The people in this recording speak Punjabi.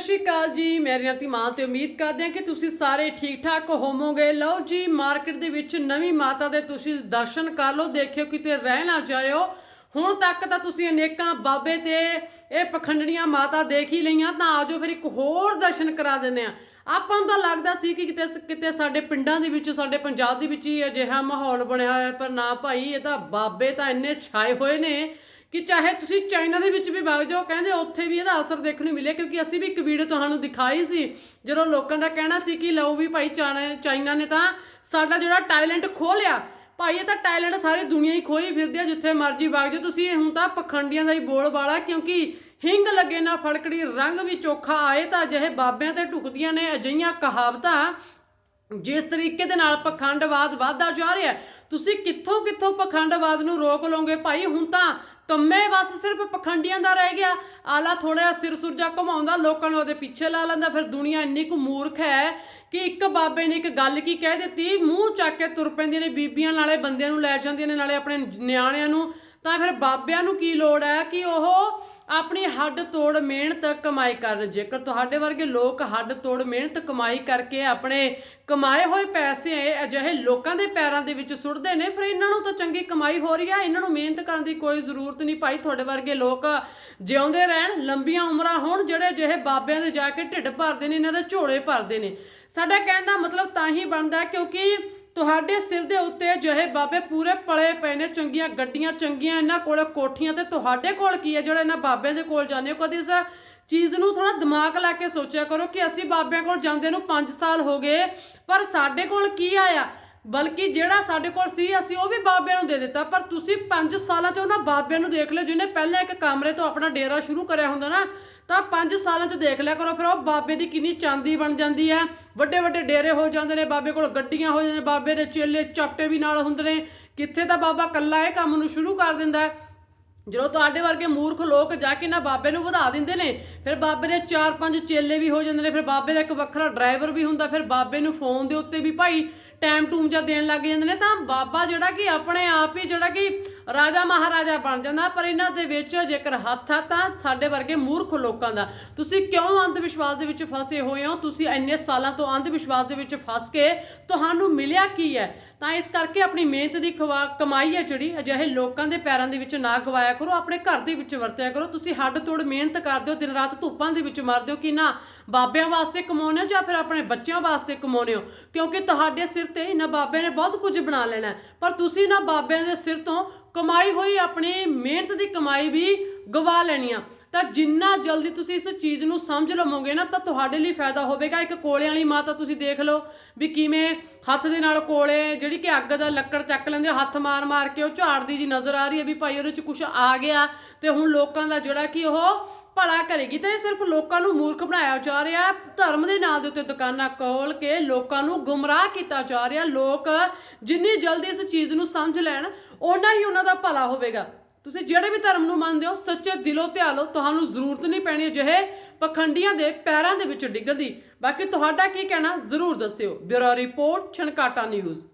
ਸਤਿ ਸ਼੍ਰੀ ਅਕਾਲ ਜੀ ਮੇਰੀਆਂ ਮਾਂ ਤੇ ਉਮੀਦ ਕਰਦੇ ਹਾਂ ਕਿ ਤੁਸੀਂ ਸਾਰੇ ਠੀਕ ਠਾਕ ਹੋਵੋਗੇ। ਲਓ ਜੀ, ਮਾਰਕੀਟ ਦੇ ਵਿੱਚ ਨਵੀਂ ਮਾਤਾ ਦੇ ਤੁਸੀਂ ਦਰਸ਼ਨ ਕਰ ਲਓ, ਦੇਖਿਓ ਕਿਤੇ ਰਹਿ ਨਾ ਜਾਇਓ। ਹੁਣ ਤੱਕ ਤਾਂ ਤੁਸੀਂ ਅਨੇਕਾਂ ਬਾਬੇ ਤੇ ਇਹ ਪਖੰਡਣੀਆਂ ਮਾਤਾ ਦੇਖ ਹੀ ਲਈਆਂ, ਤਾਂ ਆਜੋ ਫਿਰ ਇੱਕ ਹੋਰ ਦਰਸ਼ਨ ਕਰਾ ਦਿੰਦੇ ਆ ਆਪਾਂ ਨੂੰ ਤਾਂ ਲੱਗਦਾ ਸੀ ਕਿ ਕਿਤੇ ਕਿਤੇ ਸਾਡੇ ਪਿੰਡਾਂ ਦੇ ਵਿੱਚ, ਸਾਡੇ ਪੰਜਾਬ ਦੇ ਵਿੱਚ ਹੀ ਅਜਿਹਾ ਮਾਹੌਲ ਬਣਿਆ ਹੋਇਆ ਪਰ ਨਾ ਭਾਈ, ਇਹ ਤਾਂ ਬਾਬੇ ਤਾਂ ਇੰਨੇ ਛਾਏ ਹੋਏ ਨੇ। ਕਿ ਚਾਹੇ ਤੁਸੀਂ ਚਾਈਨਾ ਦੇ ਵਿੱਚ ਵੀ ਵਗ ਜਾਓ, ਕਹਿੰਦੇ ਉੱਥੇ ਵੀ ਇਹਦਾ ਅਸਰ ਦੇਖਣ ਨੂੰ ਮਿਲਿਆ ਕਿਉਂਕਿ ਅਸੀਂ ਵੀ ਇੱਕ ਵੀਡੀਓ ਤੁਹਾਨੂੰ ਦਿਖਾਈ ਸੀ, ਜਦੋਂ ਲੋਕਾਂ ਦਾ ਕਹਿਣਾ ਸੀ ਕਿ ਲਓ ਵੀ ਭਾਈ ਚਾਈਨਾ ਚਾਈਨਾ ਨੇ ਤਾਂ ਸਾਡਾ ਜਿਹੜਾ ਟੈਲੈਂਟ ਖੋਹ ਲਿਆ ਭਾਈ ਇਹ ਤਾਂ ਟੈਲੈਂਟ ਸਾਰੀ ਦੁਨੀਆ ਹੀ ਖੋਈ ਫਿਰਦੀ ਆ, ਜਿੱਥੇ ਮਰਜ਼ੀ ਵਗ ਜਾਓ। ਤੁਸੀਂ ਹੁਣ ਤਾਂ ਪਖੰਡੀਆਂ ਦਾ ਹੀ ਬੋਲ ਵਾਲਾ, ਕਿਉਂਕਿ ਹਿੰਗ ਲੱਗੇ ਨਾ ਫੜਕੜੀ, ਰੰਗ ਵੀ ਚੋਖਾ ਆਏ ਤਾਂ ਅਜਿਹੇ ਬਾਬਿਆਂ ਤੇ ਢੁਕਦੀਆਂ ਨੇ ਅਜਈਆਂ ਕਹਾਵਤਾਂ, ਜਿਸ ਤਰੀਕੇ ਦੇ ਨਾਲ ਪਖੰਡਵਾਦ ਵਧਦਾ ਜਾ ਰਿਹਾ। ਤੁਸੀਂ ਕਿੱਥੋਂ ਕਿੱਥੋਂ ਪਖੰਡਵਾਦ ਨੂੰ ਰੋਕ ਲਓਗੇ? ਭਾਈ ਹੁਣ ਤਾਂ ਕੰਮੇ ਬਸ ਸਿਰਫ ਪਖੰਡੀਆਂ ਦਾ ਰਹਿ ਗਿਆ। ਆਲਾ ਥੋੜਾ ਜਿਹਾ ਸਿਰ ਸੁਰਜਾ ਘਮਾਉਂਦਾ, ਲੋਕਾਂ ਨੂੰ ਉਹਦੇ ਪਿੱਛੇ ਲਾ ਲੈਂਦਾ। ਫਿਰ ਦੁਨੀਆ ਇੰਨੀ ਕੁ ਮੂਰਖ ਹੈ ਕਿ ਇੱਕ ਬਾਬੇ ਨੇ ਇੱਕ ਗੱਲ ਕੀ ਕਹਿ ਦਿੱਤੀ, ਮੂੰਹ ਚੱਕ ਕੇ ਤੁਰ ਪੈਂਦੀਆਂ ਨੇ ਬੀਬੀਆਂ ਨਾਲੇ, ਬੰਦਿਆਂ ਨੂੰ ਲੈ ਜਾਂਦੀਆਂ ਨੇ ਨਾਲੇ ਆਪਣੇ ਨਿਆਣਿਆਂ ਨੂੰ। ਤਾਂ ਫਿਰ ਬਾਬਿਆਂ ਨੂੰ ਕੀ ਲੋੜ ਹੈ ਕਿ ਉਹ ਆਪਣੀ ਹੱਡ ਤੋੜ ਮਿਹਨਤ ਕਮਾਈ ਕਰਨ ਜੇਕਰ ਤੁਹਾਡੇ ਵਰਗੇ ਲੋਕ ਹੱਡ ਤੋੜ ਮਿਹਨਤ ਕਮਾਈ ਕਰਕੇ ਆਪਣੇ ਕਮਾਏ ਹੋਏ ਪੈਸੇ ਅਜਿਹੇ ਲੋਕਾਂ ਦੇ ਪੈਰਾਂ ਦੇ ਵਿੱਚ ਸੁੱਟਦੇ ਨੇ, ਫਿਰ ਇਹਨਾਂ ਨੂੰ ਤਾਂ ਚੰਗੀ ਕਮਾਈ ਹੋ ਰਹੀ ਹੈ ਇਹਨਾਂ ਨੂੰ ਮਿਹਨਤ ਕਰਨ ਦੀ ਕੋਈ ਜ਼ਰੂਰਤ ਨਹੀਂ ਭਾਈ। ਤੁਹਾਡੇ ਵਰਗੇ ਲੋਕ ਜਿਉਂਦੇ ਰਹਿਣ, ਲੰਬੀਆਂ ਉਮਰਾਂ ਹੋਣ, ਜਿਹੜੇ ਅਜਿਹੇ ਬਾਬਿਆਂ ਦੇ ਜਾ ਕੇ ਢਿੱਡ ਭਰਦੇ ਨੇ, ਇਹਨਾਂ ਦੇ ਝੋਲੇ ਭਰਦੇ ਨੇ। ਸਾਡਾ ਕਹਿਣ ਦਾ ਮਤਲਬ ਤਾਂ ਹੀ ਬਣਦਾ ਕਿਉਂਕਿ ਤੁਹਾਡੇ ਸਿਰ ਦੇ ਉੱਤੇ ਜਿਹੇ ਬਾਬੇ ਪੂਰੇ ਪਲੇ ਪਏ ਨੇ, ਚੰਗੀਆਂ ਗੱਡੀਆਂ, ਚੰਗੀਆਂ ਇਹਨਾਂ ਕੋਲ ਕੋਠੀਆਂ ਤੇ ਤੁਹਾਡੇ ਕੋਲ ਕੀ ਹੈ? ਜਿਹੜਾ ਇਹਨਾਂ ਬਾਬਿਆਂ ਦੇ ਕੋਲ ਜਾਂਦੇ ਹੋ, ਕਦੇ ਇਸ ਚੀਜ਼ ਨੂੰ ਥੋੜਾ ਦਿਮਾਗ ਲਾ ਕੇ ਸੋਚਿਆ ਕਰੋ ਕਿ ਅਸੀਂ ਬਾਬਿਆਂ ਕੋਲ ਜਾਂਦੇ ਨੂੰ 5 ਸਾਲ ਹੋ ਗਏ, ਪਰ ਸਾਡੇ ਕੋਲ ਕੀ ਆਇਆ? ਬਲਕਿ ਜਿਹੜਾ ਸਾਡੇ ਕੋਲ ਸੀ, ਅਸੀਂ ਉਹ ਵੀ ਬਾਬਿਆਂ ਨੂੰ ਦੇ ਦਿੱਤਾ। ਪਰ ਤੁਸੀਂ 5 ਸਾਲਾਂ 'ਚ ਉਹਨਾਂ ਬਾਬਿਆਂ ਨੂੰ ਦੇਖ ਲਿਓ ਜਿਹਨੇ ਪਹਿਲਾਂ ਇੱਕ ਕਮਰੇ ਤੋਂ ਆਪਣਾ ਡੇਰਾ ਸ਼ੁਰੂ ਕਰਿਆ ਹੁੰਦਾ ਨਾ ਤਾਂ 5 ਸਾਲਾਂ 'ਚ ਦੇਖ ਲਿਆ ਕਰੋ, ਫਿਰ ਉਹ ਬਾਬੇ ਦੀ ਕਿੰਨੀ ਚਾਂਦੀ ਬਣ ਜਾਂਦੀ ਹੈ। ਵੱਡੇ ਵੱਡੇ ਡੇਰੇ ਹੋ ਜਾਂਦੇ ਨੇ ਬਾਬੇ ਕੋਲ, ਗੱਡੀਆਂ ਹੋ ਜਾਂਦੇ ਬਾਬੇ ਦੇ ਚੇਲੇ ਚਾਪਟੇ ਵੀ ਨਾਲ ਹੁੰਦੇ ਨੇ। ਕਿੱਥੇ ਤਾਂ ਬਾਬਾ ਕੱਲਾ ਇਹ ਕੰਮ ਨੂੰ ਸ਼ੁਰੂ ਕਰ ਦਿੰਦਾ ਹੈ। ਜਦੋਂ ਤੁਹਾਡੇ ਵਰਗੇ ਮੂਰਖ ਲੋਕ ਜਾ ਕੇ ਨਾ ਬਾਬੇ ਨੂੰ ਵਧਾ ਦਿੰਦੇ ਨੇ, ਫਿਰ ਬਾਬੇ ਦੇ 4-5 ਚੇਲੇ ਵੀ ਹੋ ਜਾਂਦੇ ਨੇ, ਫਿਰ ਬਾਬੇ ਦਾ ਇੱਕ ਵੱਖਰਾ ਡਰਾਈਵਰ ਵੀ ਹੁੰਦਾ, ਫਿਰ ਬਾਬੇ ਨੂੰ ਫੋਨ ਦੇ ਉੱਤੇ ਵੀ ਭਾਈ ਟਾਈਮ ਟੂਮ ਜਾਂ ਦੇਣ ਲੱਗ ਜਾਂਦੇ ਨੇ। ਤਾਂ ਬਾਬਾ ਜਿਹੜਾ ਕਿ ਆਪਣੇ ਆਪ ਹੀ ਜਿਹੜਾ ਕਿ ਰਾਜਾ ਮਹਾਰਾਜਾ ਬਣ ਜਾਂਦਾ, ਪਰ ਇਹਨਾਂ ਦੇ ਵਿੱਚ ਜੇਕਰ ਹੱਥ ਆ ਤਾਂ ਸਾਡੇ ਵਰਗੇ ਮੂਰਖ ਲੋਕਾਂ ਦਾ। ਤੁਸੀਂ ਕਿਉਂ ਅੰਧ ਵਿਸ਼ਵਾਸ ਦੇ ਵਿੱਚ ਫਸੇ ਹੋਏ ਹੋ? ਤੁਸੀਂ ਇੰਨੇ ਸਾਲਾਂ ਤੋਂ ਅੰਧ ਵਿਸ਼ਵਾਸ ਦੇ ਵਿੱਚ ਫਸ ਕੇ ਤੁਹਾਨੂੰ ਮਿਲਿਆ ਕੀ ਹੈ? ਤਾਂ ਇਸ ਕਰਕੇ ਆਪਣੀ ਮਿਹਨਤ ਦੀ ਖਵਾ, ਕਮਾਈ ਹੈ ਜਿਹੜੀ, ਅਜਿਹੇ ਲੋਕਾਂ ਦੇ ਪੈਰਾਂ ਦੇ ਵਿੱਚ ਨਾ ਗਵਾਇਆ ਕਰੋ, ਆਪਣੇ ਘਰ ਦੇ ਵਿੱਚ ਵਰਤਿਆ ਕਰੋ। ਤੁਸੀਂ ਹੱਡ ਤੋੜ ਮਿਹਨਤ ਕਰਦੇ ਹੋ, ਦਿਨ ਰਾਤ ਧੁੱਪਾਂ ਦੇ ਵਿੱਚ ਮਰਦੇ ਹੋ, ਕਿ ਨਾ? ਬਾਬਿਆਂ ਵਾਸਤੇ ਕਮਾਉਂਦੇ ਹੋ ਜਾਂ ਫਿਰ ਆਪਣੇ ਬੱਚਿਆਂ ਵਾਸਤੇ ਕਮਾਉਂਦੇ ਹੋ? ਕਿਉਂਕਿ ਤੁਹਾਡੇ ਸਿਰ ਤੇ ਇਹਨਾਂ ਬਾਬਿਆਂ ਨੇ ਬਹੁਤ ਕੁਝ ਬਣਾ ਲੈਣਾ ਪਰ ਤੁਸੀਂ ਨਾ ਬਾਬਿਆਂ ਦੇ ਸਿਰ ਤੋਂ ਕਮਾਈ ਹੋਈ ਆਪਣੀ ਮਿਹਨਤ ਦੀ ਕਮਾਈ ਵੀ ਗਵਾ ਲੈਣੀ ਆ। ਤਾਂ ਜਿੰਨਾ ਜਲਦੀ ਤੁਸੀਂ ਇਸ ਚੀਜ਼ ਨੂੰ ਸਮਝ ਲਵੋਗੇ ਨਾ, ਤਾਂ ਤੁਹਾਡੇ ਲਈ ਫਾਇਦਾ ਹੋਵੇਗਾ। ਇੱਕ ਕੋਲੇ ਵਾਲੀ ਮਾਤਾ ਤੁਸੀਂ ਦੇਖ ਲਓ ਵੀ ਕਿਵੇਂ ਹੱਥ ਦੇ ਨਾਲ ਕੋਲੇ ਜਿਹੜੀ ਕਿ ਅੱਗ ਦਾ ਲੱਕੜ ਚੱਕ ਲੈਂਦੇ ਹੱਥ ਮਾਰ ਮਾਰ ਕੇ ਉਹ ਝਾੜਦੀ ਜੀ ਨਜ਼ਰ ਆ ਰਹੀ ਹੈ ਵੀ ਭਾਈ ਉਹਦੇ ਚ ਕੁਝ ਆ ਗਿਆ। ਤੇ ਹੁਣ ਲੋਕਾਂ ਦਾ ਜਿਹੜਾ ਕਿ ਉਹ ਭਲਾ ਕਰੇਗੀ ਤੇ ਇਹ ਸਿਰਫ ਲੋਕਾਂ ਨੂੰ ਮੂਰਖ ਬਣਾਇਆ ਜਾ ਰਿਹਾ ਹੈ। ਧਰਮ ਦੇ ਨਾਂ ਦੇ ਉੱਤੇ ਦੁਕਾਨਾਂ ਖੋਲ ਕੇ ਲੋਕਾਂ ਨੂੰ ਗੁੰਮਰਾਹ ਕੀਤਾ ਜਾ ਰਿਹਾ। ਲੋਕ ਜਿੰਨੀ ਜਲਦੀ ਇਸ ਚੀਜ਼ ਨੂੰ ਸਮਝ ਲੈਣ, ਓਨਾ ਹੀ ਉਹਨਾਂ ਦਾ ਭਲਾ ਹੋਵੇਗਾ। ਤੁਸੀਂ ਜਿਹੜੇ ਵੀ ਧਰਮ ਨੂੰ ਮੰਨਦੇ ਹੋ, ਸੱਚੇ ਦਿਲੋਂ ਧਿਆ ਲਓ। ਤੁਹਾਨੂੰ ਜ਼ਰੂਰਤ ਨਹੀਂ ਪੈਣੀ ਅਜਿਹੇ ਪਖੰਡੀਆਂ ਦੇ ਪੈਰਾਂ ਦੇ ਵਿੱਚ ਡਿੱਗਣ ਦੀ। ਬਾਕੀ ਤੁਹਾਡਾ ਕੀ ਕਹਿਣਾ, ਜ਼ਰੂਰ ਦੱਸਿਓ। Bureau report, Chhankata news.